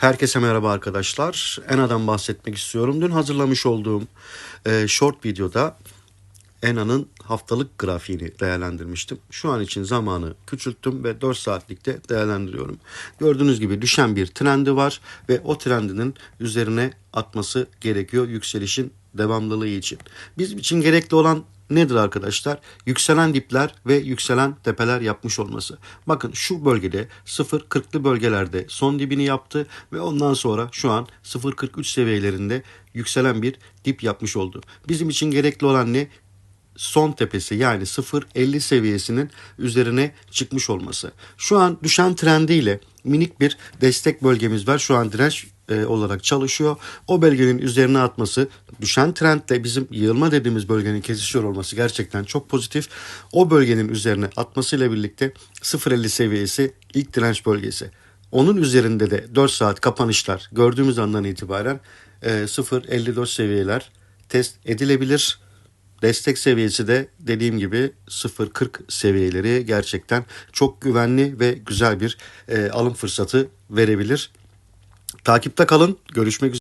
Herkese merhaba arkadaşlar. ENA'dan bahsetmek istiyorum. Dün hazırlamış olduğum e, short videoda ENA'nın haftalık grafiğini değerlendirmiştim. Şu an için zamanı küçülttüm ve 4 saatlikte değerlendiriyorum. Gördüğünüz gibi düşen bir trendi var ve o trendinin üzerine atması gerekiyor yükselişin devamlılığı için. Bizim için gerekli olan nedir arkadaşlar? Yükselen dipler ve yükselen tepeler yapmış olması. Bakın şu bölgede 0.40'lı bölgelerde son dibini yaptı ve ondan sonra şu an 0.43 seviyelerinde yükselen bir dip yapmış oldu. Bizim için gerekli olan ne? son tepesi yani 0.50 seviyesinin üzerine çıkmış olması. Şu an düşen trendiyle minik bir destek bölgemiz var. Şu an direnç e, olarak çalışıyor. O bölgenin üzerine atması düşen trendle bizim yığılma dediğimiz bölgenin kesişiyor olması gerçekten çok pozitif. O bölgenin üzerine atmasıyla birlikte 0.50 seviyesi ilk direnç bölgesi. Onun üzerinde de 4 saat kapanışlar gördüğümüz andan itibaren e, 0.54 seviyeler test edilebilir. Destek seviyesi de dediğim gibi 0.40 seviyeleri gerçekten çok güvenli ve güzel bir e, alım fırsatı verebilir. Takipte kalın. Görüşmek üzere.